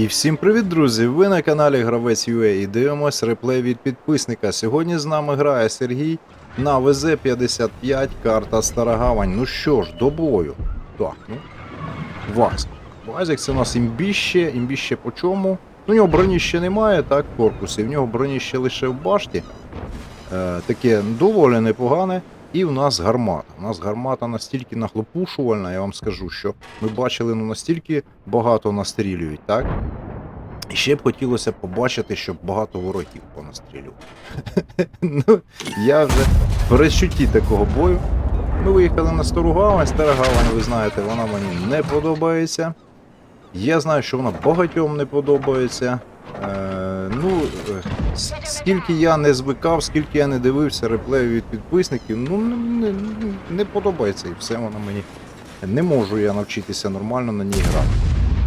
І всім привіт, друзі! Ви на каналі Гравець UA і дивимось реплей від підписника. Сьогодні з нами грає Сергій на ВЗ-55, карта Стара Гавань. Ну що ж, до бою. Так, ну. Вазик. Вазик це у нас імбіще. Імбіще по чому? Ну, у нього броні ще немає, так, корпусі. В нього броні ще лише в башті. Е, таке доволі непогане. І в нас гармата. У нас гармата настільки нахлопушувальна, я вам скажу, що ми бачили ну, настільки багато настрілюють, так? І ще б хотілося побачити, щоб багато ворогів понастрілювали. ну, я вже в перечутті такого бою. Ми виїхали на Стару Гавань. Стара Гавань, ви знаєте, вона мені не подобається. Я знаю, що вона багатьом не подобається. Е, ну, е, скільки я не звикав, скільки я не дивився реплеїв від підписників, ну не, не, подобається і все воно мені. Не можу я навчитися нормально на ній грати.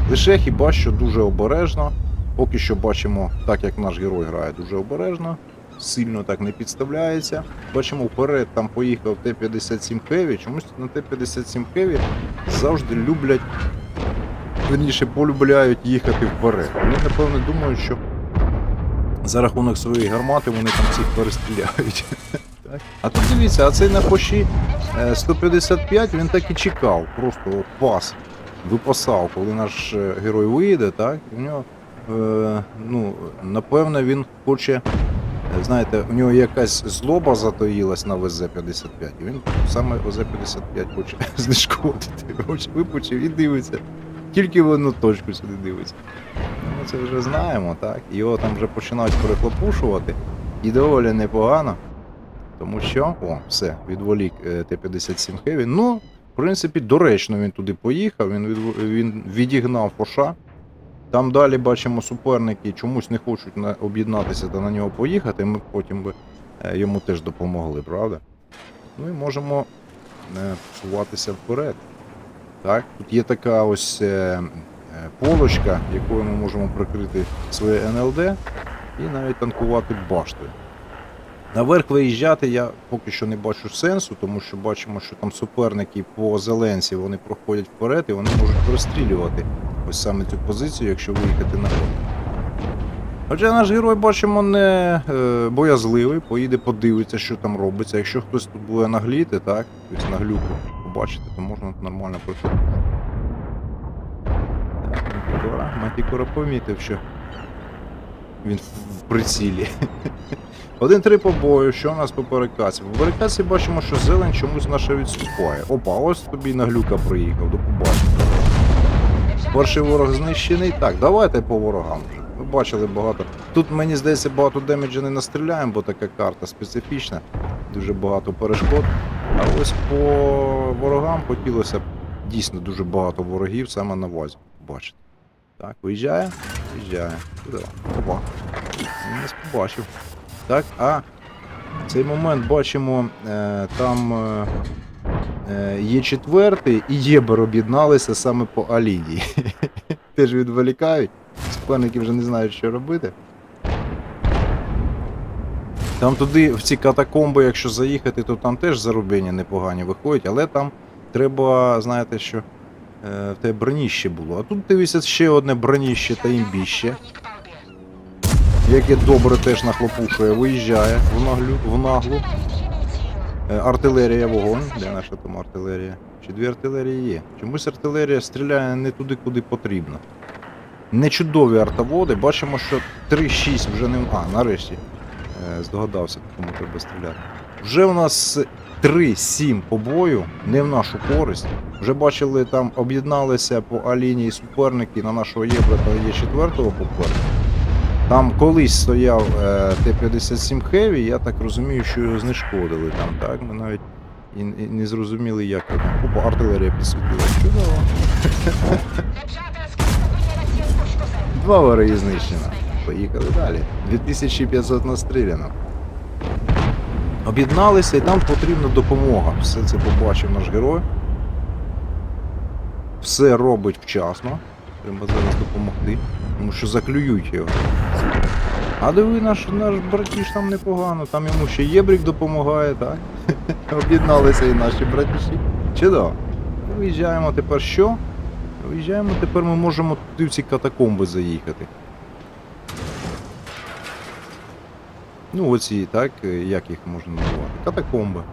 Лише хіба що дуже обережно. Поки що бачимо, так як наш герой грає дуже обережно, сильно так не підставляється. Бачимо, вперед там поїхав Т-57 Heavy. Чомусь на Т-57 Heavy завжди люблять верніше полюбляють їхати вперед. Вони, напевно, думають, що за рахунок своєї гармати вони там всіх перестріляють. А тут дивіться, а цей на поші е, 155 він так і чекав, просто пас випасав, коли наш е, герой виїде, так? В нього, е, ну, напевно, він хоче. е, Знаєте, у нього якась злоба затоїлась на ВЗ-55, і він саме ВЗ-55 хоче знешкодити. Випучив і дивиться. Тільки в одну точку сюди дивиться. Ну, Ми це вже знаємо, так? Його там вже починають перехлопушувати. І доволі непогано. Тому що, о, все, відволік е, Т-57 Heavy. Ну, в принципі, доречно він туди поїхав, він, відв... він відігнав Фоша. Там далі бачимо суперники чомусь не хочуть на... об'єднатися та на нього поїхати. Ми потім би е, йому теж допомогли, правда? Ну і можемо е, просуватися вперед. Так, тут є така ось е, е, полочка, якою ми можемо прикрити своє НЛД і навіть танкувати баштою. Наверх виїжджати я поки що не бачу сенсу, тому що бачимо, що там суперники по зеленці вони проходять вперед і вони можуть розстрілювати ось саме цю позицію, якщо виїхати на гору. Хоча наш герой бачимо не е, боязливий, поїде подивиться, що там робиться. Якщо хтось тут буде нагліти, так, тобто на глюку побачити, то можна нормально проходити. Так, Мантікора. Мантікора помітив, що він в прицілі. Один-три по бою, що у нас по перекасі? По перекасі бачимо, що зелень чомусь наша відступає. Опа, ось тобі на глюка приїхав, до побачення. Перший ворог знищений. Так, давайте по ворогам вже. Ви бачили багато. Тут мені здається багато демеджа не настріляємо, бо така карта специфічна, дуже багато перешкод. А ось по ворогам хотілося б дійсно дуже багато ворогів саме на вазі. Бачите. Так, виїжджає? Виїжджає. Куди? Опа. Нас побачив. Так, а в цей момент бачимо, е, там е, е, є четвертий і Єбер об'єдналися саме по Алінії. Теж відволікають. Суперники вже не знають, що робити. Там туди, в ці катакомби, якщо заїхати, то там теж зарубення непогані виходять, але там треба, знаєте, що е, в тебе броніще було. А тут дивися ще одне броніще та імбіще, яке добре теж нахлопушує, виїжджає в наглу. В наглу. Е, Артилерія вогонь. Де наша там артилерія? Чи дві артилерії є? Чомусь артилерія стріляє не туди, куди потрібно. Не чудові артоводи. Бачимо, що 3-6 вже не. А, нарешті. Здогадався, кому треба стріляти. Вже у нас 3-7 по бою, не в нашу користь. Вже бачили, там об'єдналися по Алінії суперники на нашого Єбра та є четвертого попереду. Там колись стояв е, Т-57 Heavy, я так розумію, що його знешкодили там, так? Ми навіть і, і не зрозуміли, як його там. Опа, артилерія підсвітила. Чудово. Два вороги знищено. Поїхали далі. 2500 настріляно. Об'єдналися і там потрібна допомога. Все це побачив наш герой. Все робить вчасно. Треба зараз допомогти. Тому що заклюють його. А диви, наш, наш братіш там непогано, там йому ще Єбрік допомагає, так? Об'єдналися і наші братіші. Чудово. Виїжджаємо тепер що? Виїжджаємо, тепер ми можемо туди в ці катакомби заїхати. Ну, оці, так, е, як їх можна назвати? Катакомби.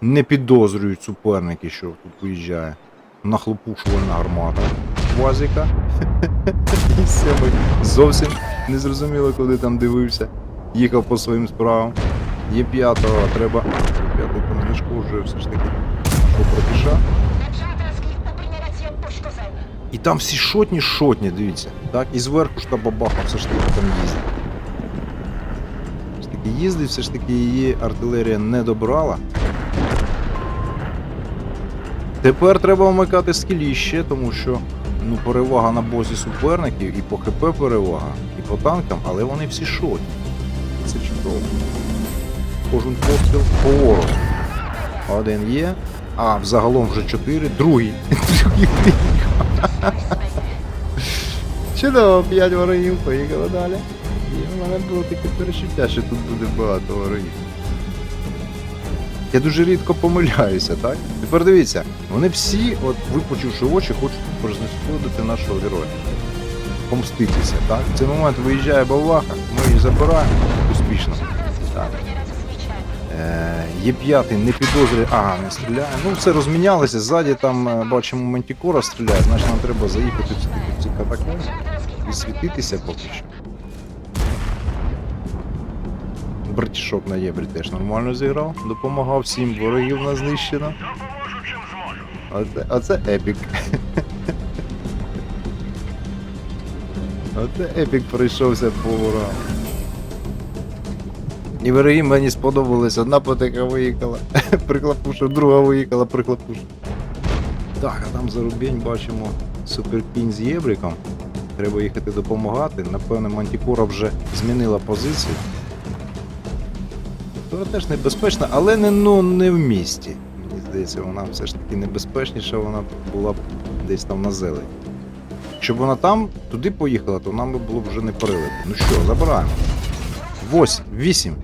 Не підозрюють суперники, що тут виїжджає нахлопушувальна гармата Вазіка. І все, ми зовсім не зрозуміло, куди там дивився. Їхав по своїм справам. Є п'ятого, треба. П'ятий там знешкоджує все ж таки. Братіша. І там всі шотні шотні, дивіться. Так, і зверху ж та бабаха все ж таки там їздить. Все ж таки їздить, все ж таки її артилерія не добрала. Тепер треба вмикати скіліще, тому що ну, перевага на бозі суперників, і по ХП перевага, і по танкам, але вони всі шотні. Це чудово. Кожен постріл по ворогу. Один є. А, взагалом вже чотири. Другий. Другий Чудово, 5 ворогів, поїхали далі. І в мене було таке перечуття, що тут буде багато ворогів. Я дуже рідко помиляюся, так? Тепер дивіться, вони всі, от випучивши очі, хочуть знешкодити нашого героя. Помститися, так? В цей момент виїжджає Балваха, ми її забираємо успішно. Так. Е, є п'ятий, не підозрює. Ага, не стріляє. Ну, все розмінялося. Ззаді там е, бачимо Мантікора стріляє, значить нам треба заїхати в ці катакомби і світитися поки що. Братішок на Єбрі теж нормально зіграв, допомагав всім, ворогів на знищено. Оце, оце епік. Оце епік пройшовся по ворогам. І вороги мені сподобались, одна потека виїхала, приклапуша, друга виїхала, приклапуша. Так, а там за рубень бачимо суперкінь з єбриком. Треба їхати допомагати. Напевне, Мантікора вже змінила позицію. То теж небезпечна, але не, ну, не в місті. Мені здається, вона все ж таки небезпечніша, вона була б десь там на зелені. Щоб вона там туди поїхала, то нам би було б вже не перелити. Ну що, забираємо. 8, 8.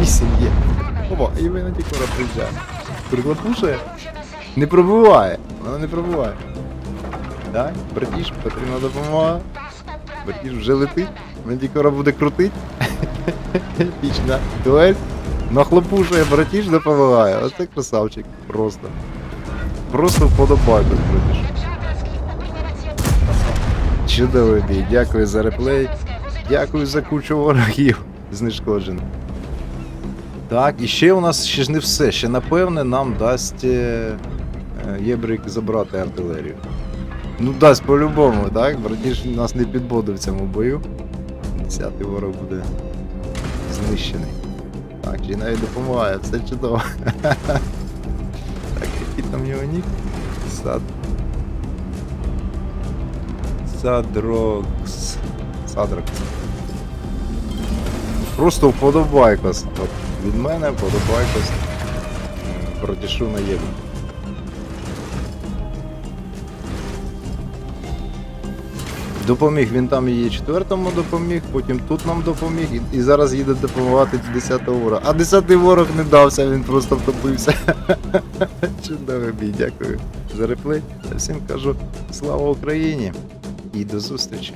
8 є. Опа, і ви на тікора приїжджає. Приклапушує. Не пробиває. Вона не пробиває. Так, братіш, потрібна допомога. Братіш вже летить. Мантікора буде крутить. Епічна дуель. Нахлопушує, братіш допомагає. Оце красавчик. Просто. Просто вподобайку, братіш. Чудовий бій. Дякую за реплей. Дякую за кучу ворогів знешкоджено. Так, і ще у нас ще ж не все. Ще напевне нам дасть е, е, Єбрик забрати артилерію. Ну дасть по-любому, так? Братіш нас не підбодив в цьому бою. Десятий ворог буде знищений. Так, чи навіть допомагає, все чудово. Так, який там його нік? Сад. Садрокс. Садрокс. Просто вподобайкос. Від мене вподобайкос. Протішу на євро. Допоміг, він там і четвертому допоміг, потім тут нам допоміг, і, і зараз їде допомагати 10 ворога. А 10 ворог не дався, він просто втопився. Чудовий бій, дякую за реплей. Всім кажу слава Україні і до зустрічі.